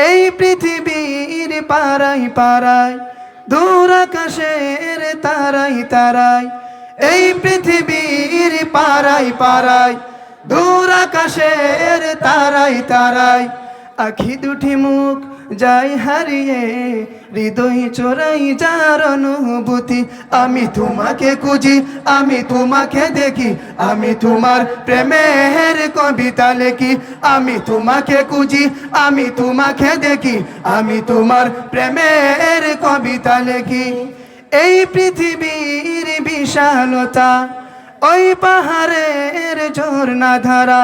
এই পৃথিবীর পাড়াই পাড়াই দূর আকাশের তারাই তারাই এই পৃথিবীর পাড়াই পাড়াই দূর আকাশের তারাই তারাই আখি দুটি মুখ যাই হারিয়ে, হৃদয় চোরাই যার অনুভূতি। আমি তোমাকে খুঁজি, আমি তোমাকে দেখি, আমি তোমার প্রেমের কবিতা লেখি। আমি তোমাকে খুঁজি, আমি তোমাকে দেখি, আমি তোমার প্রেমের কবিতা লেখি। এই পৃথিবীর বিশালতা, ওই পাহাড়ের ঝর্ণা ধারা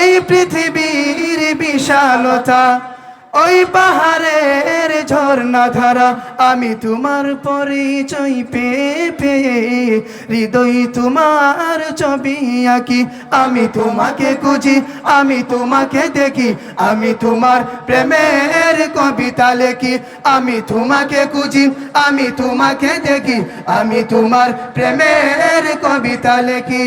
এই পৃথিবীর বিশালতা, ওই পাহাড়ের ঝর্ণা ধারা, আমি তোমার পরিচয় পেয়ে হৃদয় তোমার ছবি আঁকি, আমি তোমাকে খুঁজি, আমি তোমাকে দেখি, আমি তোমার প্রেমের কবিতা লেখি, আমি তোমাকে খুঁজি, আমি তোমাকে দেখি, আমি তোমার প্রেমের কবিতা লেখি।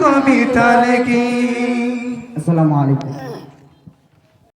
কবিতা লেখি আসসালামু আলাইকুম।